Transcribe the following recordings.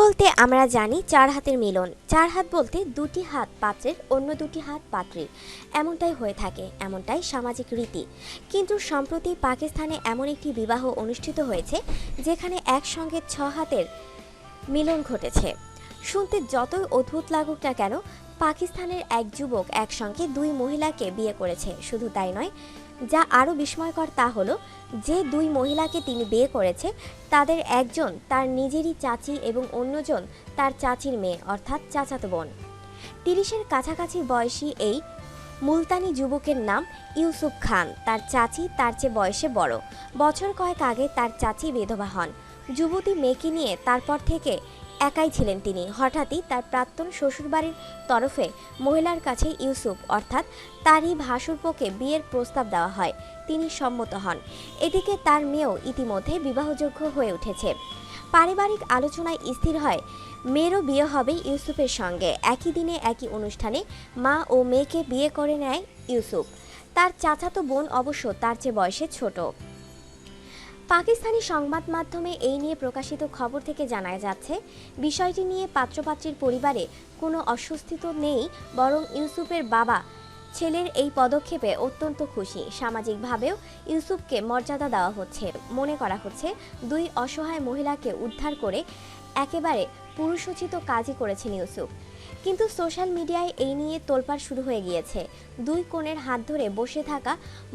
বলতে আমরা জানি চার হাতের মিলন। চার হাত বলতে দুটি হাত পাত্রের, অন্য দুটি হাত পাত্রীর। এমনটাই হয়ে থাকে, এমনটাই সামাজিক রীতি। কিন্তু সম্প্রতি পাকিস্তানে এমন একটি বিবাহ অনুষ্ঠিত হয়েছে, যেখানে একসঙ্গে ছ হাতের মিলন ঘটেছে। শুনতে যতই অদ্ভুত লাগুক না কেন, পাকিস্তানের এক যুবক একসঙ্গে দুই মহিলাকে বিয়ে করেছে। শুধু তাই নয় যা আরও বিস্ময়কর তা হলো, যে দুই মহিলাকে তিনি বিয়ে করেছে তাদের একজন তার নিজেরই চাচি এবং অন্যজন তার চাচির মেয়ে, অর্থাৎ চাচাতো বোন। তিরিশের কাছাকাছি বয়সী এই মুলতানি যুবকের নাম ইউসুফ খান। তার চাচি তার চেয়ে বয়সে বড়। বছর কয়েক আগে তার চাচি বিধবা হন। যুবতী মেয়েকে নিয়ে তারপর থেকে একাই ছিলেন তিনি। হঠাৎই তার প্রাক্তন শ্বশুরবাড়ির তরফে মহিলার কাছে ইউসুফ, অর্থাৎ তারই ভাসুরপোকে বিয়ের প্রস্তাব দেওয়া হয়। তিনি সম্মত হন। এদিকে তার মেয়েও ইতিমধ্যে বিবাহযোগ্য হয়ে উঠেছে। পারিবারিক আলোচনায় স্থির হয়, মেয়েরও বিয়ে হবে ইউসুফের সঙ্গে। একই দিনে একই অনুষ্ঠানে মা ও মেয়েকে বিয়ে করে নেয় ইউসুফ। তার চাচাতো বোন অবশ্য তার চেয়ে বয়সে ছোট। পাকিস্তানি সংবাদ মাধ্যমে এই নিয়ে প্রকাশিত খবর থেকে জানা যাচ্ছে, বিষয়টি নিয়ে পাত্রপাত্রীর পরিবারে কোনো অস্বস্তি তো নেই, বরং ইউসুফের বাবা, ছেলের এই পদক্ষেপে অত্যন্ত খুশি। সামাজিকভাবেও ইউসুফকে মর্যাদা দেওয়া হচ্ছে। মনে করা হচ্ছে, দুই অসহায় মহিলাকে উদ্ধার করে একেবারে পুরুষোচিত কাজই করেছেন ইউসুফ। কিন্তু সোশ্যাল মিডিয়ায় এই নিয়ে তোলপাড় শুরু হয়ে গিয়েছে দুই কোণের হাত ধরে বসে থাকা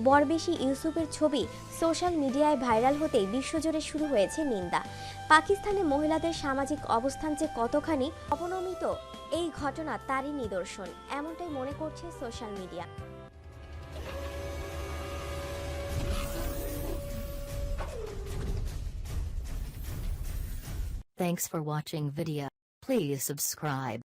বরবেশি ইউসুফের ছবি সোশ্যাল মিডিয়ায় ভাইরাল হতেই বিশ্বজুড়ে শুরু হয়েছে নিন্দা পাকিস্তানে মহিলাদের সামাজিক অবস্থান যে কতখানি অবনমিত, এই ঘটনা তারই নিদর্শন, এমনটাই মনে করছে social media Thanks for watching video. Please subscribe.